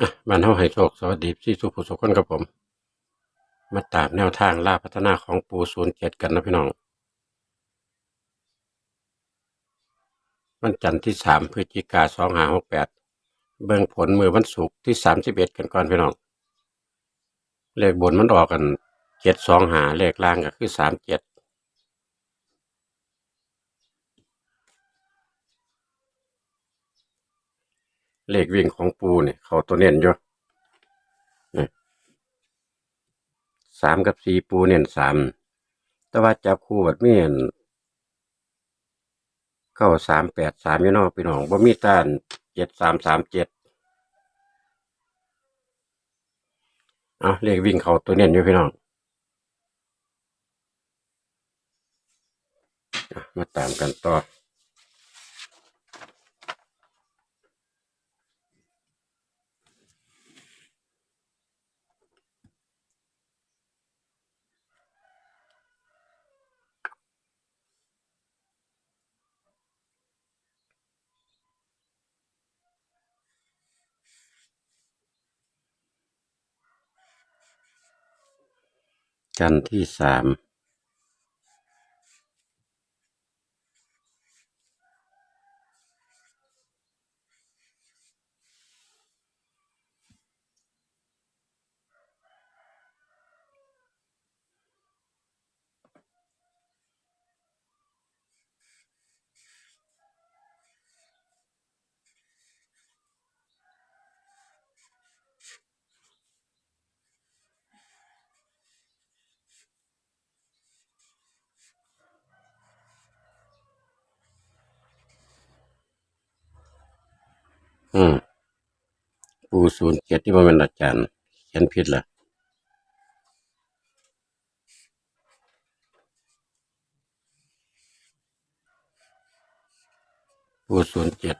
อะบ้านเฮาให้โชคสวัสดีพี่สุผู้สุขคนกับผม มาตามแนวทางล่าพัฒนาของปูศูนย์เจ็ดกันนะพี่น้อง วันจันทร์ที่สามพฤศจิกาสองหาหกแปดเบิ่งผลมือวันศุกร์ที่สามสิบเอ็ดกันก่อนพี่น้อง เลขบนมันออกกันเจ็ดสองหาเลขล่างก็คือสามเจ็ด เลขวิ่งของปูเนี่ยเขาตัวเน้นอยู่สามกับสี่ปูเน้นสามแต่ว่าจับคู่แบบมีอันเข้าสามแปดสามยู่นอกพี่น้องบ่มีต้านเจ็ดสามสามเจ็ดเอาเลขวิ่งเขาตัวเน้นอยู่พี่น้องมาตามกันต่อ กันที่สาม อืมปูศูนย์เจ็ดที่มันเป็นอาจารย์เขียนผิดละปูศูนย์เจ็ด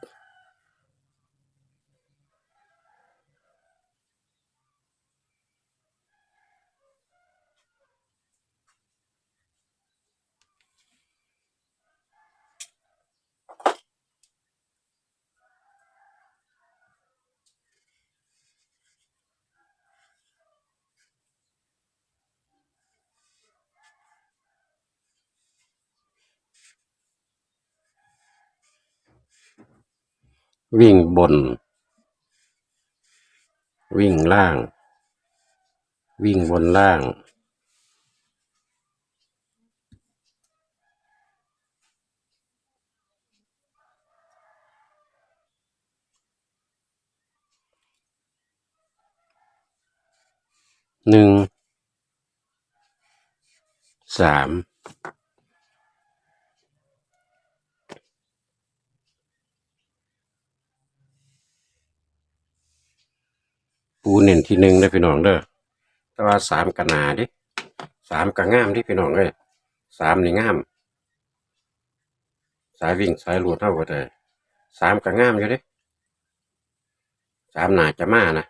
วิ่งบน วิ่งล่าง วิ่งบนล่าง หนึ่ง สาม ปูเน้นที่หนึ่งได้พี่น้องเด้อแต่ว่าสามกะหนาดิสามกระง่ามที่พี่น้องเลยสามนี่งาม สายวิ่งสายหลุดเท่ากันเลยสามกระง่ามอยู่ดิสามหนาจะมานะ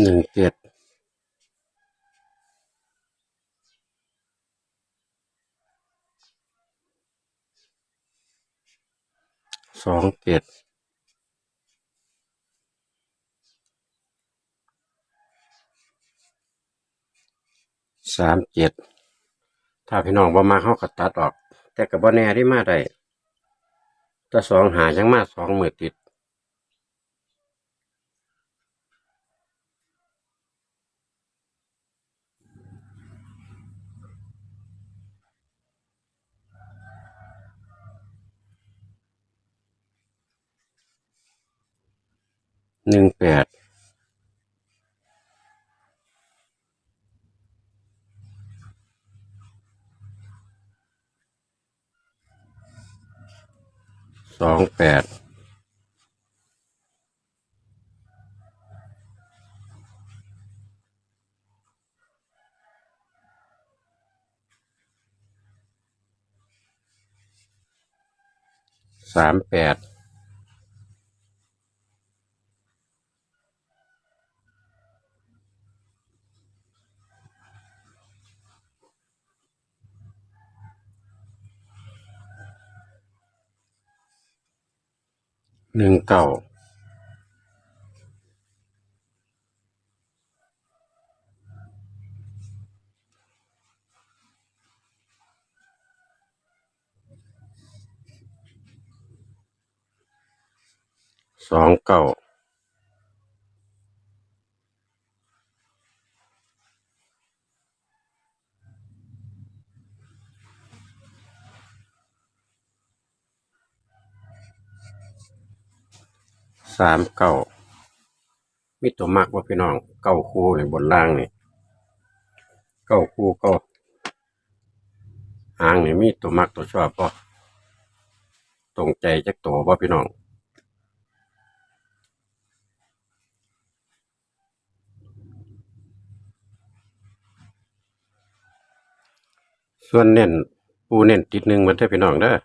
หนึ่งเจ็ดสองเจ็ดสามเจ็ดถ้าพี่น้องบ่มาเขาก็ตัดออก แต่กับบ่แน่ที่มาได้ถ้าสองหายังมาสองมือติด หนึ่งแปดสองแปดสามแปด หนึ่งเก้าสองเก้า สามเก้ามีตัวมากว่าพี่น้องเก้าคู่ในบนล่างนี่เก้าคู่ก็หางนี่มีตัวมักตัวชอบป่ะตรงใจจักตัวป่ะพี่น้องส่วนเน้นปูเน้นติดหนึ่งมันได้พี่น้องเด้อ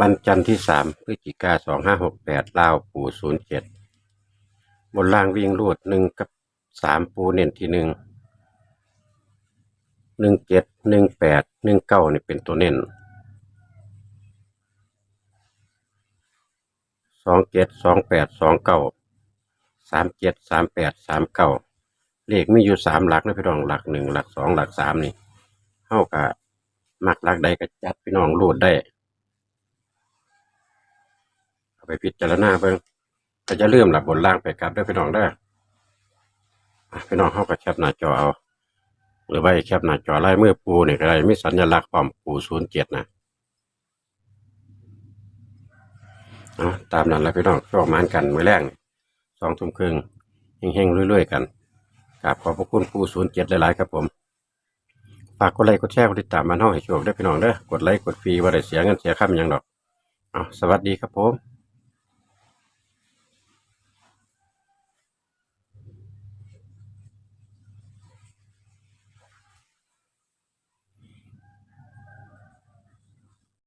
วันจันทร์ที่สามพฤศจิกาสองห้าหกแปดลาวปูศูนย์เจ็ดบนล่างวิ่งรูดหนึ่งกับสามปูเน้นที่หนึ่งหนึ่งเจ็ดหนึ่งแปดหนึ่งเก้านี่เป็นตัวเน้นสองเจ็ดสองแปดสองเก้าสามเจ็ดสามแปดสามเก้าเลขมีอยู่สามหลักนะพี่น้องหลักหนึ่งหลักสองหลักสามนี่เท่ากับมักหลักใดก็จัดพี่น้องรูดได้ ไปพิจารณาเบิ่งก็จะเริ่มหลับบนล่างไปกลับด้วยพี่น้องได้พี่น้องเข้ากับแคปหน้าจอเอาหรือว่าแคปหน้าจอไลายมือปูนี่ก็ได้มีสัญลักษณ์พร้อมปูศูนย์เจ็ดนะเอาตามนั้นแหละพี่น้องช่วงมานกันมือแรงสองทุ่มครึ่งเฮงๆเรื่อยๆกันกราบขอบพระคุณปูศูนย์เจ็ดหลายๆครับผมฝากกดไลค์กดแชร์กดติดตามมันห้องให้โชคได้วยพี่น้องเด้อกดไลค์กดฟรีว่าได้เสียเงินเสียค่ามันยังดอกเอาสวัสดีครับผม